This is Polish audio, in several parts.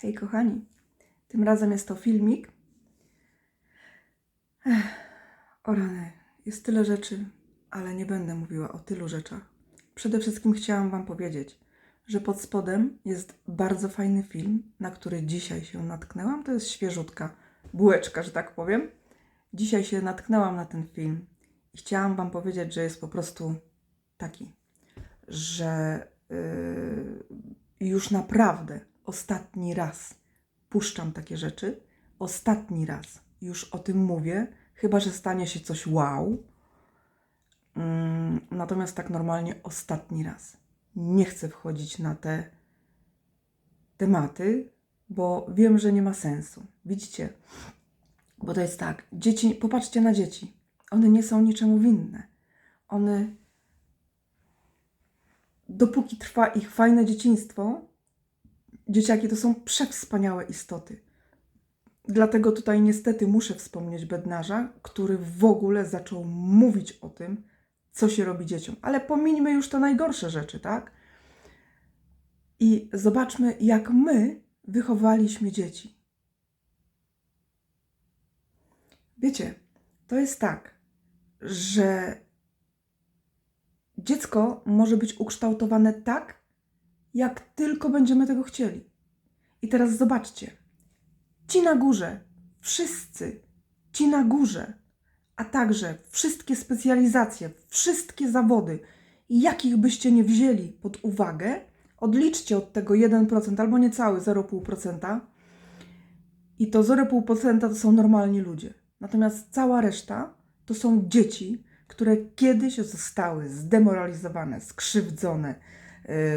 Hej kochani, tym razem jest to filmik. Ech, o rany, jest tyle rzeczy, ale nie będę mówiła o tylu rzeczach. Przede wszystkim chciałam Wam powiedzieć, że pod spodem jest bardzo fajny film, na który dzisiaj się natknęłam. To jest świeżutka, bułeczka, że tak powiem. Dzisiaj się natknęłam na ten film i chciałam Wam powiedzieć, że jest po prostu taki, że yy, już naprawdę ostatni raz puszczam takie rzeczy. Ostatni raz już o tym mówię, chyba że stanie się coś wow. Mm, Natomiast tak normalnie ostatni raz. Nie chcę wchodzić na te tematy, bo wiem, że nie ma sensu. Widzicie? Bo to jest tak, dzieci, popatrzcie na dzieci. One nie są niczemu winne. One, dopóki trwa ich fajne dzieciństwo, dzieciaki to są przewspaniałe istoty. Dlatego tutaj niestety muszę wspomnieć Bednarza, który w ogóle zaczął mówić o tym, co się robi dzieciom. Ale pomińmy już te najgorsze rzeczy, tak? I zobaczmy, jak my wychowaliśmy dzieci. Wiecie, to jest tak, że dziecko może być ukształtowane tak, jak tylko będziemy tego chcieli. I teraz zobaczcie. Ci na górze, wszyscy, ci na górze, a także wszystkie specjalizacje, wszystkie zawody, jakich byście nie wzięli pod uwagę, odliczcie od tego 1% albo niecały 0,5%. I to 0,5% to są normalni ludzie. Natomiast cała reszta to są dzieci, które kiedyś zostały zdemoralizowane, skrzywdzone,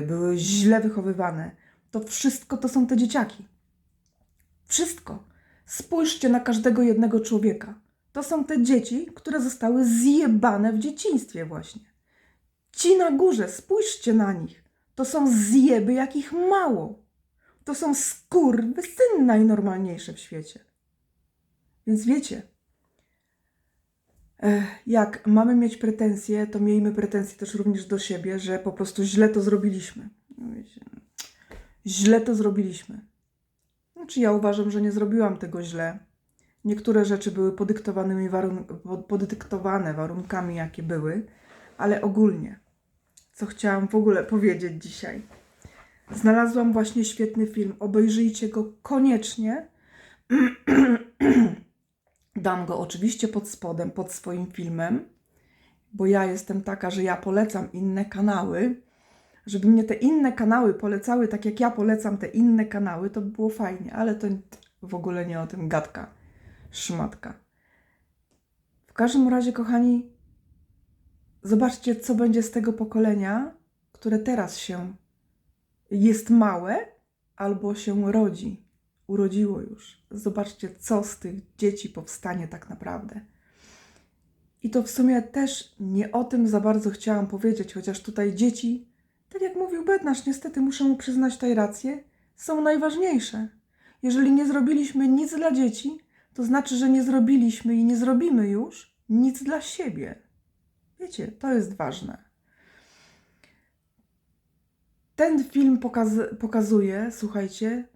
były źle wychowywane. To wszystko to są te dzieciaki. Wszystko. Spójrzcie na każdego jednego człowieka. To są te dzieci, które zostały zjebane w dzieciństwie właśnie. Ci na górze, spójrzcie na nich. To są zjeby, jakich mało. To są skurwy syn najnormalniejsze w świecie. Więc wiecie, jak mamy mieć pretensje, to miejmy pretensje też również do siebie, że po prostu źle to zrobiliśmy. No Źle to zrobiliśmy. Znaczy, ja uważam, że nie zrobiłam tego źle. Niektóre rzeczy były podyktowanymi warun- po- podyktowane warunkami, jakie były, ale ogólnie, co chciałam w ogóle powiedzieć dzisiaj. Znalazłam właśnie świetny film. Obejrzyjcie go koniecznie. Dam go oczywiście pod spodem, pod swoim filmem, bo ja jestem taka, że ja polecam inne kanały. Żeby mnie te inne kanały polecały tak, jak ja polecam te inne kanały, to by było fajnie, ale to w ogóle nie o tym gadka, szmatka. W każdym razie, kochani, zobaczcie, co będzie z tego pokolenia, które teraz się jest małe albo się rodzi, urodziło już. Zobaczcie, co z tych dzieci powstanie tak naprawdę. I to w sumie też nie o tym za bardzo chciałam powiedzieć, chociaż tutaj dzieci, tak jak mówił Bednarz, niestety muszę mu przyznać tej rację, są najważniejsze. Jeżeli nie zrobiliśmy nic dla dzieci, to znaczy, że nie zrobiliśmy i nie zrobimy już nic dla siebie. Wiecie, to jest ważne. Ten film pokaz- pokazuje, słuchajcie,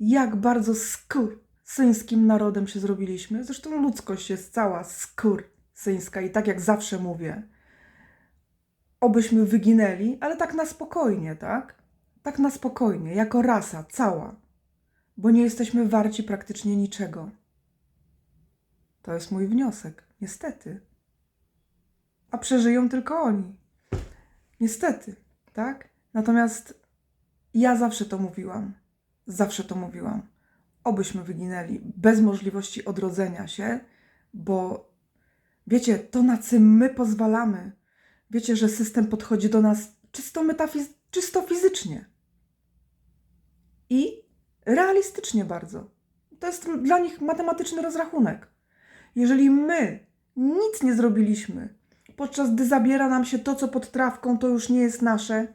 jak bardzo skór syńskim narodem się zrobiliśmy. Zresztą ludzkość jest cała skór syńska i tak jak zawsze mówię, obyśmy wyginęli, ale tak na spokojnie, tak? Tak na spokojnie, jako rasa cała, bo nie jesteśmy warci praktycznie niczego. To jest mój wniosek, niestety. A przeżyją tylko oni. Niestety, tak? Natomiast ja zawsze to mówiłam. Zawsze to mówiłam. Obyśmy wyginęli bez możliwości odrodzenia się, bo wiecie, to na co my pozwalamy, wiecie, że system podchodzi do nas czysto metafiz- czysto fizycznie i realistycznie bardzo. To jest dla nich matematyczny rozrachunek. Jeżeli my nic nie zrobiliśmy, podczas gdy zabiera nam się to, co pod trawką, to już nie jest nasze,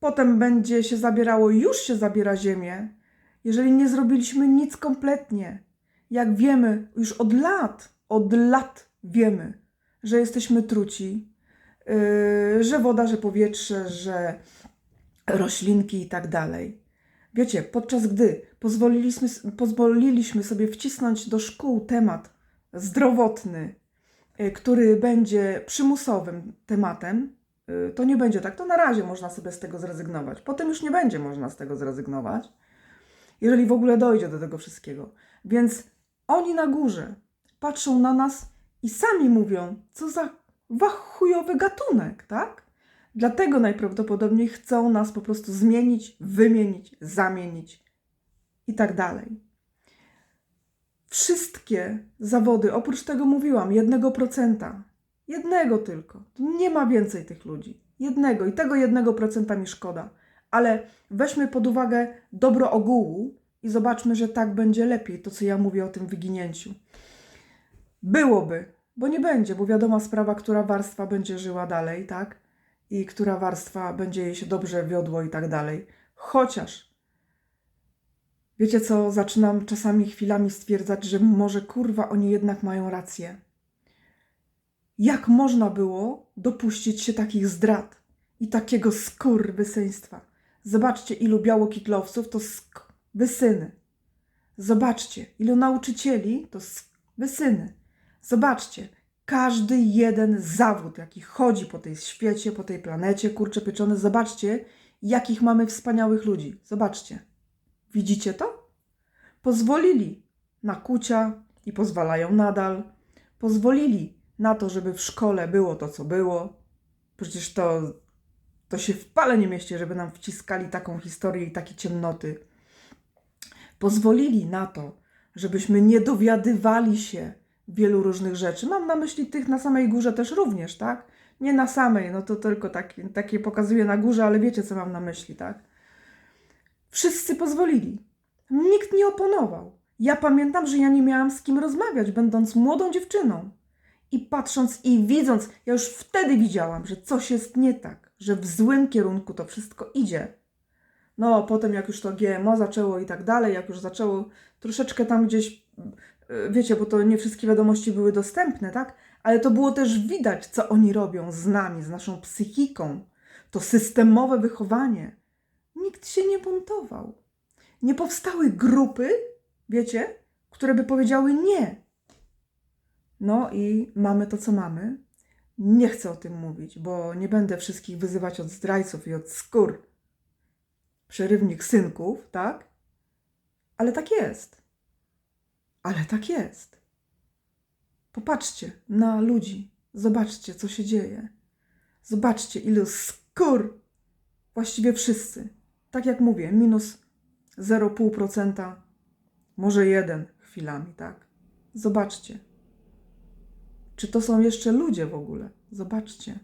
potem będzie się zabierało, już się zabiera ziemię. Jeżeli nie zrobiliśmy nic kompletnie, jak wiemy już od lat, od lat wiemy, że jesteśmy truci, yy, że woda, że powietrze, że roślinki i tak dalej. Wiecie, podczas gdy pozwoliliśmy, pozwoliliśmy sobie wcisnąć do szkół temat zdrowotny, y, który będzie przymusowym tematem, y, to nie będzie tak. To na razie można sobie z tego zrezygnować. Potem już nie będzie można z tego zrezygnować, jeżeli w ogóle dojdzie do tego wszystkiego. Więc oni na górze patrzą na nas i sami mówią, co za wachujowy gatunek, tak? Dlatego najprawdopodobniej chcą nas po prostu zmienić, wymienić, zamienić i tak dalej. Wszystkie zawody, oprócz tego mówiłam, jednego procenta, jednego tylko, nie ma więcej tych ludzi, jednego i tego jednego procenta mi szkoda, ale weźmy pod uwagę dobro ogółu i zobaczmy, że tak będzie lepiej, to co ja mówię o tym wyginięciu. Byłoby, bo nie będzie, bo wiadoma sprawa, która warstwa będzie żyła dalej, tak? I która warstwa będzie jej się dobrze wiodło i tak dalej. Chociaż, wiecie co, zaczynam czasami chwilami stwierdzać, że może kurwa oni jednak mają rację. Jak można było dopuścić się takich zdrad i takiego skurwysyństwa? Zobaczcie, ilu białokitlowców to wysyny. Zobaczcie, ilu nauczycieli to wysyny. Zobaczcie, każdy jeden zawód, jaki chodzi po tej świecie, po tej planecie, kurcze pieczone, zobaczcie, jakich mamy wspaniałych ludzi. Zobaczcie. Widzicie to? Pozwolili na kucia i pozwalają nadal. Pozwolili na to, żeby w szkole było to, co było. Przecież to, to się w pale nie mieści, żeby nam wciskali taką historię i takie ciemnoty. Pozwolili na to, żebyśmy nie dowiadywali się wielu różnych rzeczy. Mam na myśli tych na samej górze też również, tak? Nie na samej, no to tylko takie, takie pokazuję na górze, ale wiecie, co mam na myśli, tak? Wszyscy pozwolili. Nikt nie oponował. Ja pamiętam, że ja nie miałam z kim rozmawiać, będąc młodą dziewczyną. I patrząc i widząc, ja już wtedy widziałam, że coś jest nie tak, że w złym kierunku to wszystko idzie. No, potem jak już to GMO zaczęło i tak dalej, jak już zaczęło troszeczkę tam gdzieś Y, wiecie, bo to nie wszystkie wiadomości były dostępne, tak? Ale to było też widać, co oni robią z nami, z naszą psychiką. To systemowe wychowanie. Nikt się nie buntował. Nie powstały grupy, wiecie, które by powiedziały nie. No i mamy to, co mamy. Nie chcę o tym mówić, bo nie będę wszystkich wyzywać od zdrajców i od skór. Przerywnik synków, tak? Ale tak jest. Ale tak jest. Popatrzcie na ludzi. Zobaczcie, co się dzieje. Zobaczcie, ilu skór. Właściwie wszyscy. Tak jak mówię, minus 0,5%, może jeden chwilami, tak? Zobaczcie. Czy to są jeszcze ludzie w ogóle? Zobaczcie.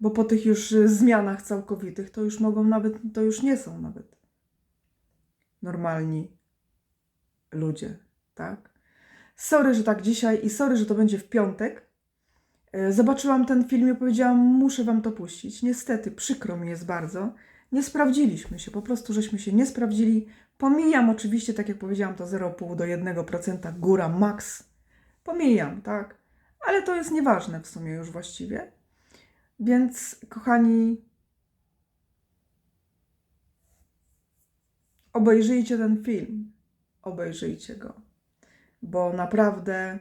Bo po tych już zmianach całkowitych to już mogą nawet, to już nie są nawet normalni ludzie, tak? Sorry, że tak dzisiaj i sorry, że to będzie w piątek. E, zobaczyłam ten film i powiedziałam, muszę wam to puścić. Niestety, przykro mi jest bardzo. Nie sprawdziliśmy się, po prostu żeśmy się nie sprawdzili. Pomijam oczywiście, tak jak powiedziałam, to 0,5 do 1% góra max. Pomijam, tak? Ale to jest nieważne w sumie już właściwie. Więc, kochani, obejrzyjcie ten film obejrzyjcie go, bo naprawdę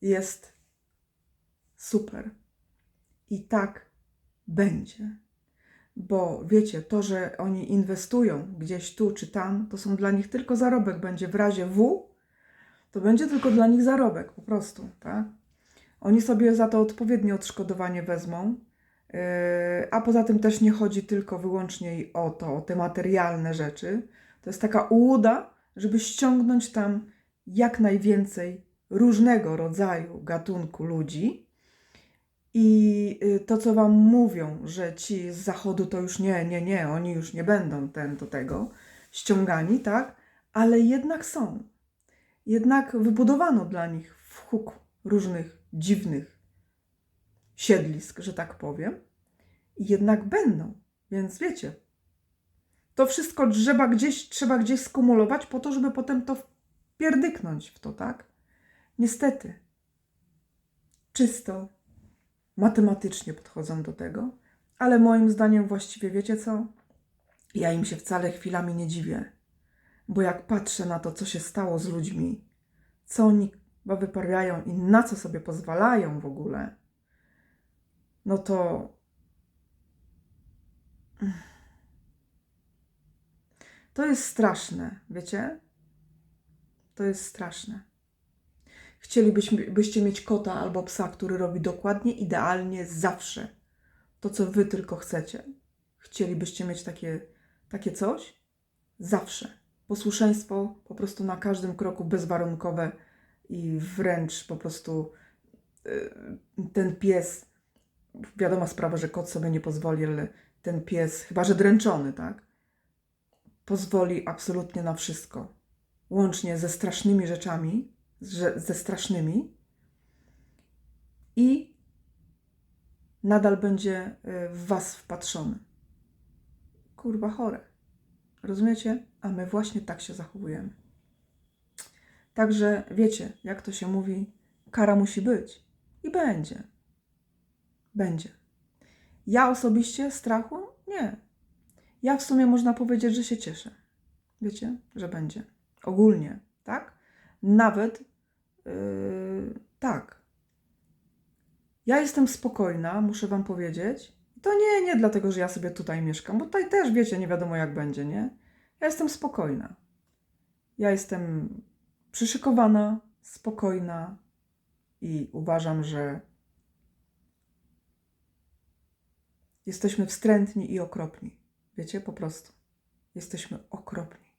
jest super. I tak będzie. Bo wiecie, to, że oni inwestują gdzieś tu czy tam, to są dla nich tylko zarobek. Będzie w razie W, to będzie tylko dla nich zarobek, po prostu, tak? Oni sobie za to odpowiednie odszkodowanie wezmą, yy, a poza tym też nie chodzi tylko wyłącznie o to, o te materialne rzeczy. To jest taka ułuda, żeby ściągnąć tam jak najwięcej różnego rodzaju gatunku ludzi. I y, to, co wam mówią, że ci z zachodu to już nie, nie, nie, oni już nie będą ten do tego ściągani, tak? Ale jednak są. Jednak wybudowano dla nich w huk różnych dziwnych siedlisk, że tak powiem. I jednak będą. Więc wiecie, to wszystko trzeba gdzieś, trzeba gdzieś skumulować po to, żeby potem to pierdyknąć w to, tak? Niestety. Czysto matematycznie podchodzą do tego, ale moim zdaniem właściwie wiecie co? Ja im się wcale chwilami nie dziwię, bo jak patrzę na to, co się stało z ludźmi, co oni wyprawiają i na co sobie pozwalają w ogóle, no to. To jest straszne, wiecie? To jest straszne. Chcielibyśmy byście mieć kota albo psa, który robi dokładnie, idealnie, zawsze to, co wy tylko chcecie. Chcielibyście mieć takie, takie coś? Zawsze. Posłuszeństwo po prostu na każdym kroku bezwarunkowe i wręcz po prostu y, ten pies, wiadoma sprawa, że kot sobie nie pozwoli, ale ten pies, chyba że dręczony, tak? Pozwoli absolutnie na wszystko. Łącznie ze strasznymi rzeczami, ze strasznymi i nadal będzie y, w was wpatrzony. Kurwa chore. Rozumiecie? A my właśnie tak się zachowujemy. Także wiecie, jak to się mówi, kara musi być. I będzie. Będzie. Ja osobiście strachu? Nie. Ja w sumie można powiedzieć, że się cieszę. Wiecie, że będzie. Ogólnie, tak? Nawet yy, tak. Ja jestem spokojna, muszę Wam powiedzieć. To nie, nie dlatego, że ja sobie tutaj mieszkam, bo tutaj też wiecie, nie wiadomo jak będzie, nie? Ja jestem spokojna. Ja jestem przyszykowana, spokojna i uważam, że jesteśmy wstrętni i okropni. Wiecie, po prostu. Jesteśmy okropni.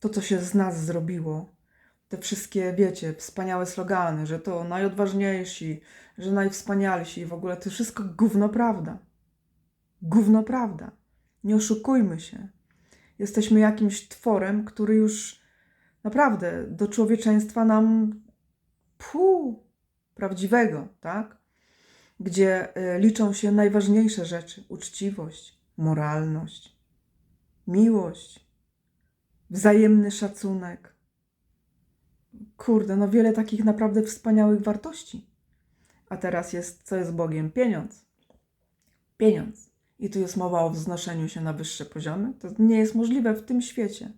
To, co się z nas zrobiło, te wszystkie, wiecie, wspaniałe slogany, że to najodważniejsi, że najwspanialsi i w ogóle to wszystko gówno prawda. Gówno prawda. Nie oszukujmy się. Jesteśmy jakimś tworem, który już naprawdę do człowieczeństwa nam pół prawdziwego, tak? Gdzie y, liczą się najważniejsze rzeczy: uczciwość, moralność, miłość, wzajemny szacunek. Kurde, no wiele takich naprawdę wspaniałych wartości. A teraz jest, co jest Bogiem? Pieniądz. Pieniądz. I tu jest mowa o wznoszeniu się na wyższe poziomy. To nie jest możliwe w tym świecie.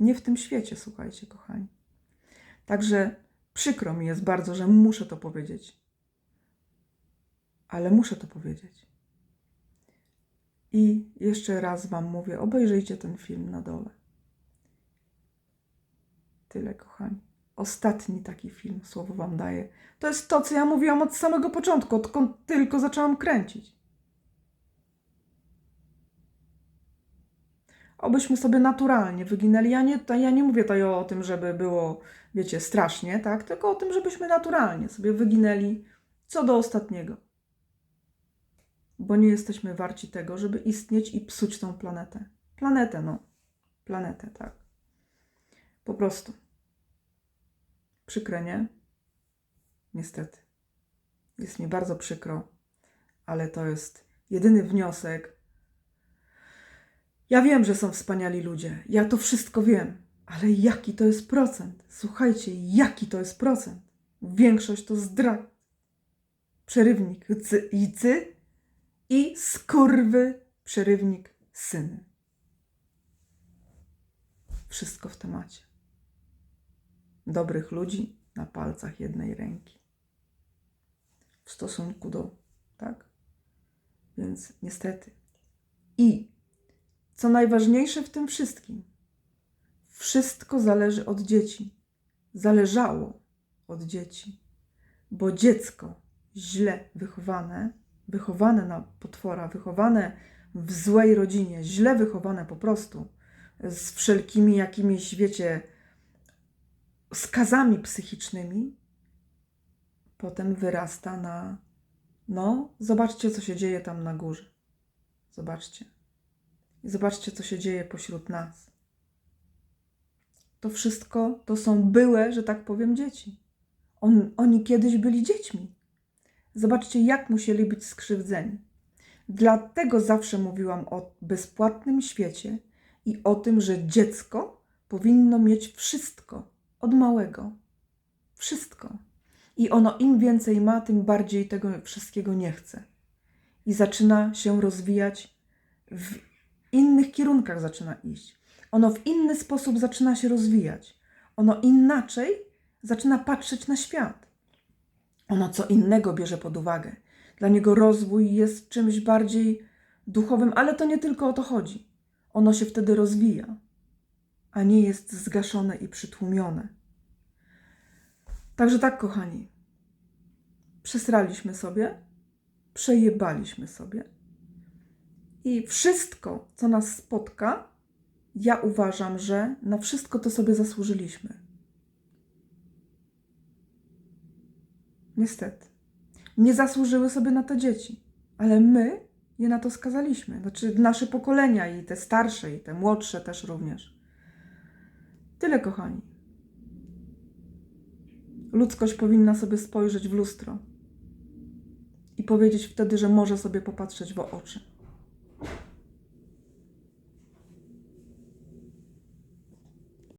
Nie w tym świecie, słuchajcie, kochani. Także przykro mi jest bardzo, że muszę to powiedzieć. Ale muszę to powiedzieć. I jeszcze raz Wam mówię, obejrzyjcie ten film na dole. Tyle, kochani. Ostatni taki film, słowo Wam daję. To jest to, co ja mówiłam od samego początku, odkąd tylko zaczęłam kręcić. Obyśmy sobie naturalnie wyginęli. Ja nie, ja nie mówię tutaj o tym, żeby było, wiecie, strasznie, tak? Tylko o tym, żebyśmy naturalnie sobie wyginęli co do ostatniego. Bo nie jesteśmy warci tego, żeby istnieć i psuć tą planetę. Planetę, no. Planetę, tak. Po prostu. Przykre, nie? Niestety. Jest mi bardzo przykro, ale to jest jedyny wniosek. Ja wiem, że są wspaniali ludzie. Ja to wszystko wiem. Ale jaki to jest procent? Słuchajcie, jaki to jest procent? Większość to zdrad. Przerywnik cy i cy i skurwy przerywnik syny. Wszystko w temacie dobrych ludzi na palcach jednej ręki. W stosunku do, tak? Więc niestety. I co najważniejsze w tym wszystkim, wszystko zależy od dzieci. Zależało od dzieci, bo dziecko źle wychowane, wychowane na potwora, wychowane w złej rodzinie, źle wychowane po prostu, z wszelkimi jakimiś, wiecie, skazami psychicznymi, potem wyrasta na. No, zobaczcie, co się dzieje tam na górze. Zobaczcie. Zobaczcie, co się dzieje pośród nas. To wszystko to są były, że tak powiem, dzieci. On, oni kiedyś byli dziećmi. Zobaczcie, jak musieli być skrzywdzeni. Dlatego zawsze mówiłam o bezpłatnym świecie i o tym, że dziecko powinno mieć wszystko, od małego. Wszystko. I ono im więcej ma, tym bardziej tego wszystkiego nie chce. I zaczyna się rozwijać w innych kierunkach zaczyna iść. Ono w inny sposób zaczyna się rozwijać. Ono inaczej zaczyna patrzeć na świat. Ono co innego bierze pod uwagę. Dla niego rozwój jest czymś bardziej duchowym, ale to nie tylko o to chodzi. Ono się wtedy rozwija, a nie jest zgaszone i przytłumione. Także tak, kochani, przesraliśmy sobie, przejebaliśmy sobie i wszystko, co nas spotka, ja uważam, że na wszystko to sobie zasłużyliśmy. Niestety. Nie zasłużyły sobie na to dzieci, ale my je na to skazaliśmy. Znaczy nasze pokolenia i te starsze, i te młodsze też również. Tyle, kochani. Ludzkość powinna sobie spojrzeć w lustro i powiedzieć wtedy, że może sobie popatrzeć w oczy.